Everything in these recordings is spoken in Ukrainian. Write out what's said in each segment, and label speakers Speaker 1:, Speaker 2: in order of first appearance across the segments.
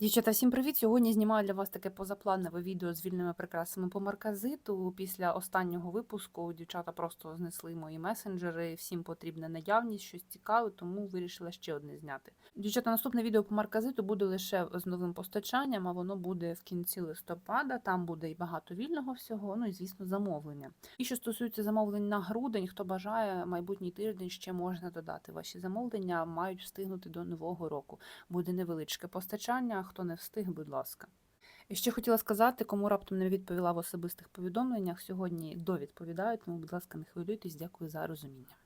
Speaker 1: Дівчата, всім привіт! Сьогодні знімаю для вас таке позапланове відео з вільними прикрасами по марказиту. Після останнього випуску дівчата просто знесли мої месенджери. Всім потрібна наявність, щось цікаве, тому вирішила ще одне зняти. Дівчата, наступне відео по марказиту буде лише з новим постачанням, а воно буде в кінці листопада. Там буде і багато вільного всього, ну і звісно, замовлення. І що стосується замовлень на грудень, хто бажає майбутній тиждень ще можна додати. Ваші замовлення мають встигнути до нового року. Буде невеличке постачання. Хто не встиг, будь ласка. І ще хотіла сказати, кому раптом не відповіла в особистих повідомленнях. Сьогодні довідповідаю, тому, будь ласка, не хвилюйтесь, дякую за розуміння.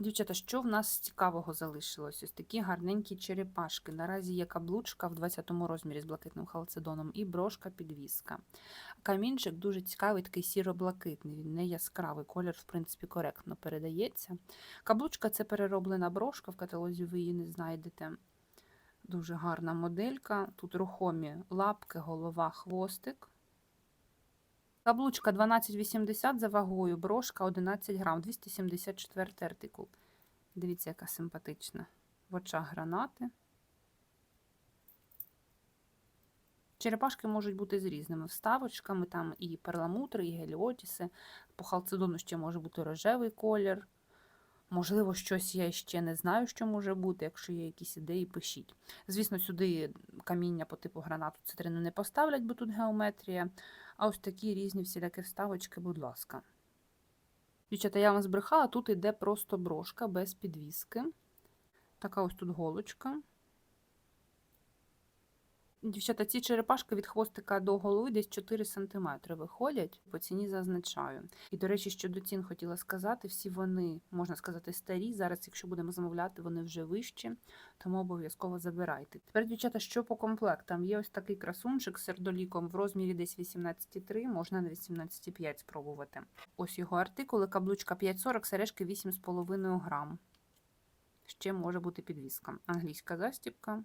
Speaker 1: Дівчата, що в нас цікавого залишилось? Ось такі гарненькі черепашки. Наразі є каблучка в 20-му розмірі з блакитним халцедоном і брошка підвіска. Камінчик дуже цікавий, такий сіро-блакитний, він не яскравий, колір, в принципі, коректно передається. Каблучка це перероблена брошка, в каталозі ви її не знайдете. Дуже гарна моделька. Тут рухомі лапки, голова, хвостик. Каблучка 12,80 за вагою, брошка 11 грам, 274 артикул. Дивіться, яка симпатична. В очах гранати. Черепашки можуть бути з різними вставочками, там і перламутри, і геліотіси. По халцедону ще може бути рожевий колір. Можливо, щось я ще не знаю, що може бути. Якщо є якісь ідеї, пишіть. Звісно, сюди каміння по типу гранату цитрину не поставлять, бо тут геометрія. А ось такі різні всілякі вставочки, будь ласка. Дівчата, я вам збрехала, тут йде просто брошка без підвіски. Така ось тут голочка. Дівчата, ці черепашки від хвостика до голови десь 4 см виходять, по ціні зазначаю. І, до речі, щодо цін хотіла сказати, всі вони, можна сказати, старі. Зараз, якщо будемо замовляти, вони вже вищі, тому обов'язково забирайте. Тепер, дівчата, що по комплектам? Є ось такий красунчик з сердоліком в розмірі десь 18,3, можна на 18,5 спробувати. Ось його артикули, каблучка 5,40, сережки 8,5 грам. Ще може бути підвіска. Англійська застібка.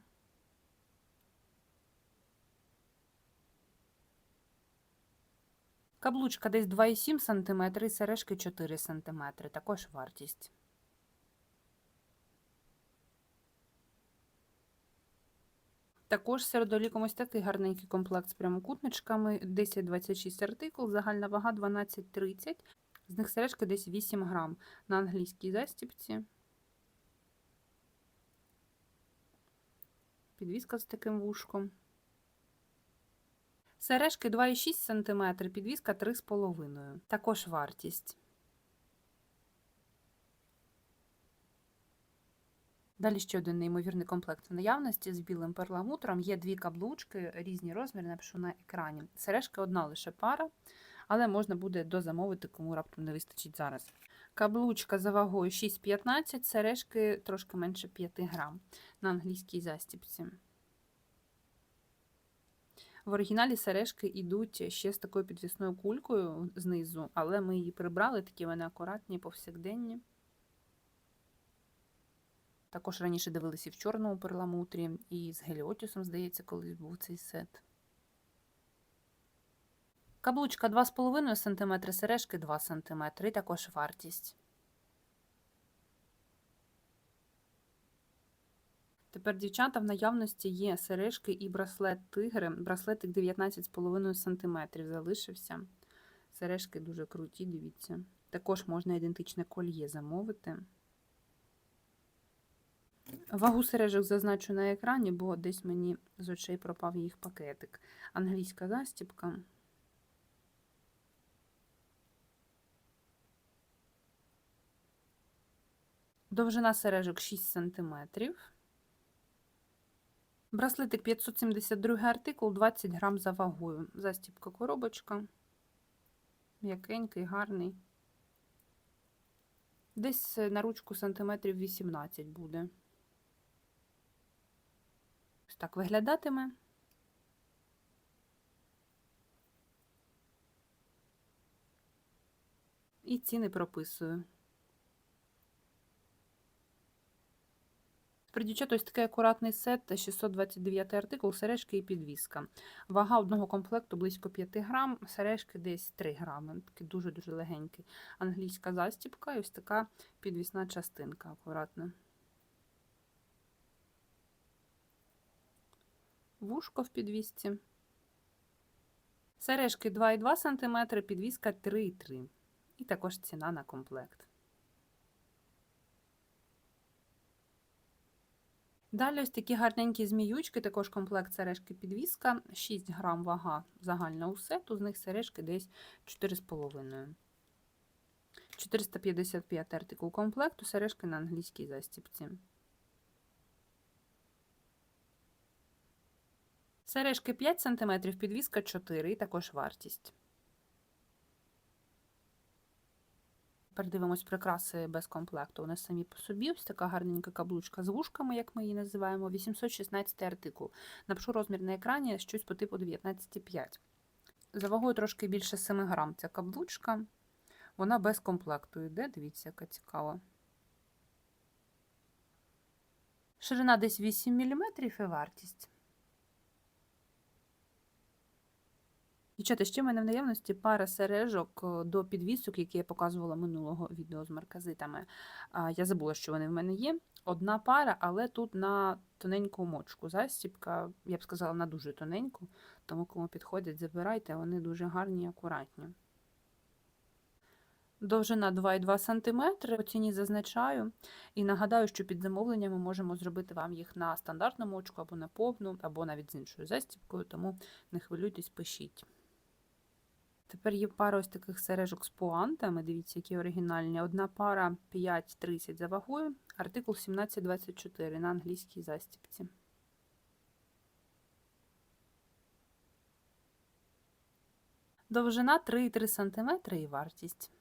Speaker 1: Каблучка десь 2,7 см і сережки 4 см. Також вартість. Також з середоліком ось такий гарненький комплект з прямокутничками. 10-26 артикул, загальна вага 12,30. З них сережки десь 8 грам на англійській застіпці. Підвіска з таким вушком. Сережки 2,6 см, підвіска 3,5 Також вартість. Далі ще один неймовірний комплект наявності з білим перламутром. Є дві каблучки, різні розміри, напишу на екрані. Сережки одна лише пара, але можна буде дозамовити, кому раптом не вистачить зараз. Каблучка за вагою 6,15, сережки трошки менше 5 грам на англійській застіпці. В оригіналі сережки йдуть ще з такою підвісною кулькою знизу, але ми її прибрали, такі вони акуратні, повсякденні. Також раніше дивилися в чорному перламутрі, і з геліотісом, здається, колись був цей сет. Каблучка 2,5 см, сережки 2 см, і також вартість. Тепер, дівчата, в наявності є сережки і браслет тигри. Браслетик 19,5 см залишився. Сережки дуже круті, дивіться. Також можна ідентичне кольє замовити. Вагу сережок зазначу на екрані, бо десь мені з очей пропав їх пакетик. Англійська застіпка. Довжина сережок 6 см. Браслетик 572 артикул, 20 грам за вагою. Застіпка коробочка. М'якенький, гарний. Десь на ручку сантиметрів 18 буде. Ось так виглядатиме. І ціни прописую. Дівчата, ось такий акуратний сет, 629 артикул, сережки і підвіска. Вага одного комплекту близько 5 грам, сережки десь 3 грами. Такий дуже-дуже легенький. Англійська застіпка і ось така підвісна частинка акуратна. вушко в підвісці. Сережки 2,2 см, підвіска 3,3 І також ціна на комплект. Далі ось такі гарненькі зміючки, також комплект сережки підвіска, 6 грам вага загальна у сету, з них сережки десь 4,5. 455 артикул комплекту, сережки на англійській застіпці. Сережки 5 см, підвіска 4 і також вартість. Передивимось прикраси без комплекту. Вони самі по собі. Ось така гарненька каблучка з вушками, як ми її називаємо. 816 артикул. Напишу розмір на екрані щось по типу 19,5. За вагою трошки більше 7 грам ця каблучка. Вона без комплекту йде. Дивіться, яка цікава. Ширина десь 8 мм і вартість. Дівчата, ще в мене в наявності пара сережок е, до підвісок, які я показувала минулого відео з марказитами. Я забула, що вони в мене є. Одна пара, але тут на тоненьку мочку. Застіпка, я б сказала, на дуже тоненьку, тому кому підходять, забирайте, вони дуже гарні і акуратні. Довжина 2,2 см, по ціні зазначаю. І нагадаю, що під замовленням ми можемо зробити вам їх на стандартну мочку, або на повну, або навіть з іншою застіпкою, тому не хвилюйтесь, пишіть. Тепер є пара ось таких сережок з пуантами. Дивіться, які оригінальні. Одна пара 5,30 за вагою, артикул 1724 на англійській застіпці. Довжина 3,3 см і вартість.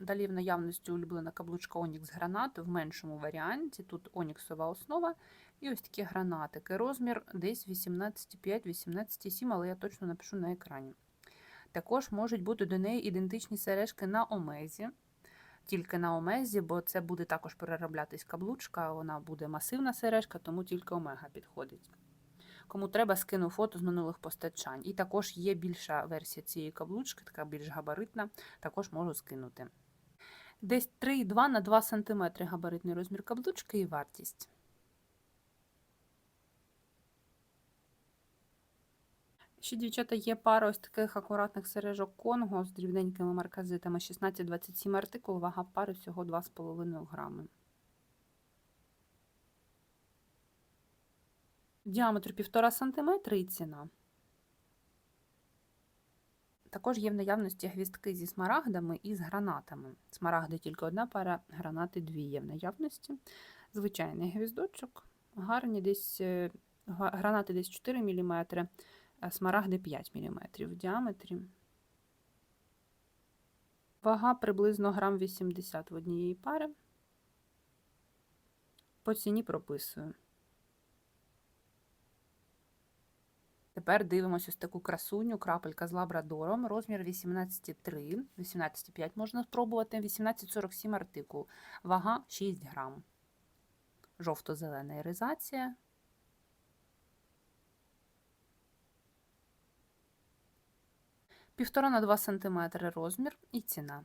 Speaker 1: Далі в наявності улюблена каблучка Онікс гранат в меншому варіанті. Тут оніксова основа і ось такі гранатики. Розмір десь 18,5-18,7, але я точно напишу на екрані. Також можуть бути до неї ідентичні сережки на омезі. Тільки на омезі, бо це буде також перероблятись каблучка, вона буде масивна сережка, тому тільки омега підходить. Кому треба, скину фото з минулих постачань. І також є більша версія цієї каблучки, така більш габаритна, також можу скинути. Десь 3,2 на 2 см габаритний розмір каблучки і вартість. Ще, дівчата, є пара ось таких акуратних сережок Конго з дрібненькими марказитами 16-27 артикул, вага пари всього 2,5 грами. Діаметр 1,5 см і ціна. Також є в наявності гвістки зі смарагдами і з гранатами. Смарагди тільки одна пара, гранати дві є в наявності. Звичайний гвіздочок, гарні десь е, гранати десь 4 мм, смарагди 5 мм в діаметрі. Вага приблизно грам 80 в однієї пари. По ціні прописую. Тепер дивимося ось таку красуню, крапелька з лабрадором, розмір 18,3, 18,5 можна спробувати, 18,47 артикул, вага 6 грам. Жовто-зелена іризація. Півтора на 2 см розмір і ціна.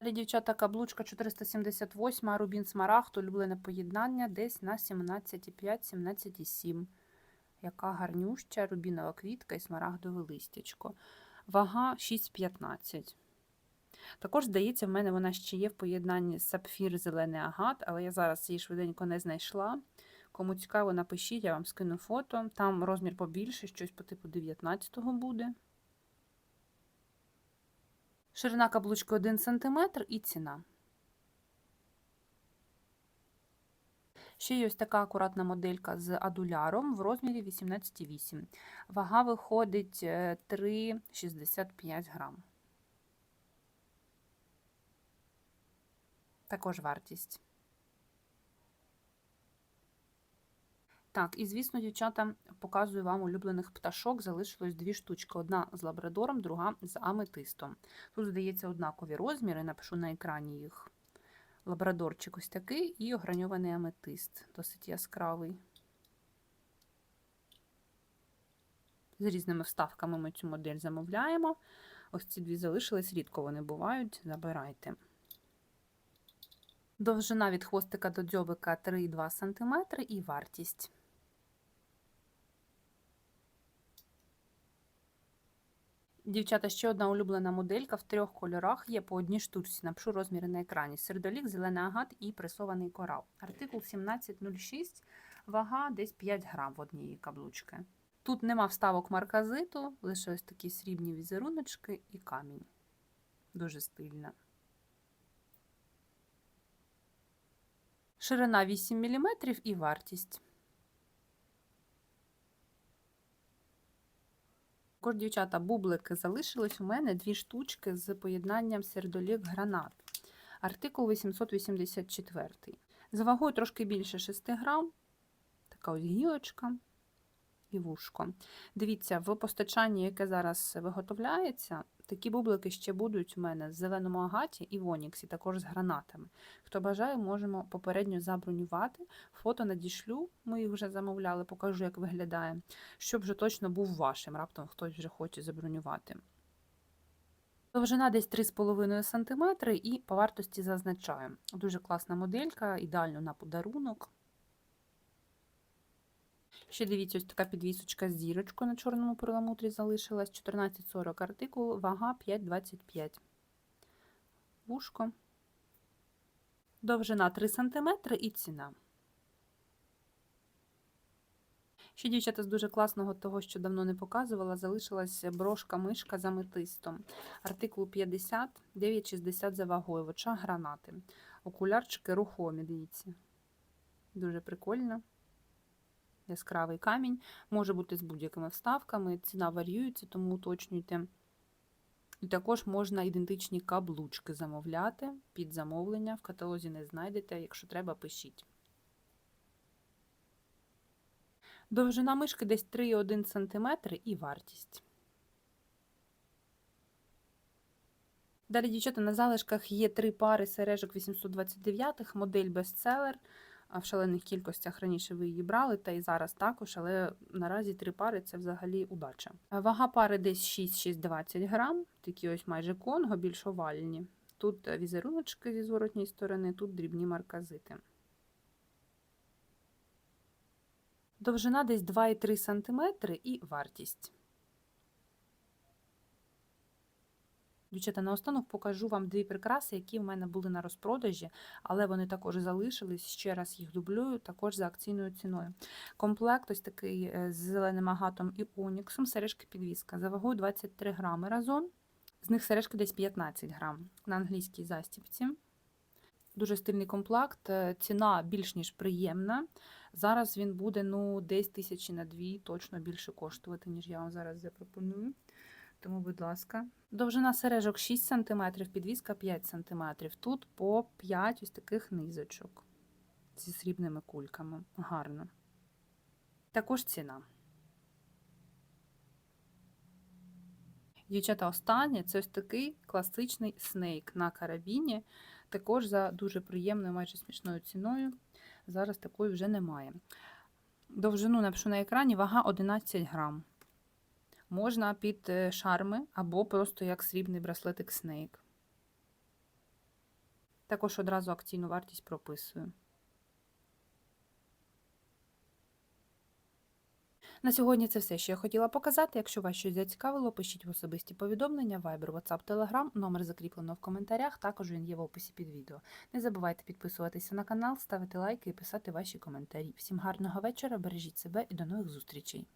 Speaker 1: Далі, дівчата, каблучка 478, рубін смарагд, улюблене поєднання десь на 17,5-17,7. Яка гарнюща рубінова квітка і смарагдове листячко. Вага 6,15. Також, здається, в мене вона ще є в поєднанні сапфір зелений агат, але я зараз її швиденько не знайшла. Кому цікаво, напишіть, я вам скину фото. Там розмір побільше, щось по типу 19-го буде. Ширина каблучки 1 см і ціна. Ще є ось така акуратна моделька з адуляром в розмірі 18,8. Вага виходить 3,65 е, грам. Також вартість. Так, і звісно, дівчата, показую вам улюблених пташок. Залишилось дві штучки: одна з лабрадором, друга з аметистом. Тут, здається, однакові розміри, напишу на екрані їх. Лабрадорчик ось такий і ограньований аметист, досить яскравий. З різними вставками ми цю модель замовляємо. Ось ці дві залишились, рідко вони бувають, забирайте. Довжина від хвостика до дзьобика 3,2 см і вартість. Дівчата, ще одна улюблена моделька в трьох кольорах є по одній штучці. Напишу розміри на екрані. Сердолік, зелений агат і пресований корал. Артикул 1706, вага десь 5 грам в однієї каблучки. Тут нема вставок марказиту, лише ось такі срібні візеруночки і камінь. Дуже стильна. Ширина 8 мм і вартість. Також, дівчата, бублики залишились у мене дві штучки з поєднанням сердолік гранат. Артикул 884. За вагою трошки більше 6 грам. Така ось гілочка і вушко. Дивіться, в постачанні, яке зараз виготовляється, такі бублики ще будуть у мене в зеленому агаті і в оніксі, також з гранатами. Хто бажає, можемо попередньо забронювати. Фото надішлю, ми їх вже замовляли, покажу, як виглядає, щоб вже точно був вашим, раптом хтось вже хоче забронювати. Довжина десь 3,5 см і по вартості зазначаю. Дуже класна моделька, ідеально на подарунок. Ще дивіться, ось така підвісочка з зірочкою на чорному перламутрі залишилась. 14,40 артикул, вага 5,25. Вушко. Довжина 3 см і ціна. Ще, дівчата, з дуже класного того, що давно не показувала, залишилась брошка-мишка з аметистом. Артикул 50, 9,60 за вагою, в очах гранати. Окулярчики рухомі, дивіться. Дуже прикольно яскравий камінь, може бути з будь-якими вставками, ціна варіюється, тому уточнюйте. І також можна ідентичні каблучки замовляти під замовлення. В каталозі не знайдете, якщо треба, пишіть. Довжина мишки десь 3,1 см і вартість. Далі, дівчата, на залишках є три пари сережок 829 модель бестселер в шалених кількостях раніше ви її брали, та і зараз також, але наразі три пари це взагалі удача. Вага пари десь 6-6-20 грам, такі ось майже конго, більш овальні. Тут візеруночки зі зворотньої сторони, тут дрібні марказити. Довжина десь 2,3 см і вартість. Дівчата, наостанок покажу вам дві прикраси, які в мене були на розпродажі, але вони також залишились. Ще раз їх дублюю, також за акційною ціною. Комплект ось такий е, з зеленим агатом і оніксом, сережки підвіска. За вагою 23 грами разом. З них сережки десь 15 грам на англійській застіпці. Дуже стильний комплект, е, ціна більш ніж приємна. Зараз він буде ну, десь тисячі на дві, точно більше коштувати, ніж я вам зараз запропоную. Тому, будь ласка, довжина сережок 6 см, підвіска 5 см. Тут по 5 ось таких низочок зі срібними кульками. Гарно. Також ціна. Дівчата, останнє це ось такий класичний снейк на карабіні. Також за дуже приємною, майже смішною ціною. Зараз такої вже немає. Довжину напишу на екрані, вага 11 грам. Можна під е, шарми або просто як срібний браслетик Snake. Також одразу акційну вартість прописую. На сьогодні це все, що я хотіла показати. Якщо вас щось зацікавило, пишіть в особисті повідомлення, Viber, WhatsApp, Telegram, номер закріплено в коментарях, також він є в описі під відео. Не забувайте підписуватися на канал, ставити лайки і писати ваші коментарі. Всім гарного вечора, бережіть себе і до нових зустрічей!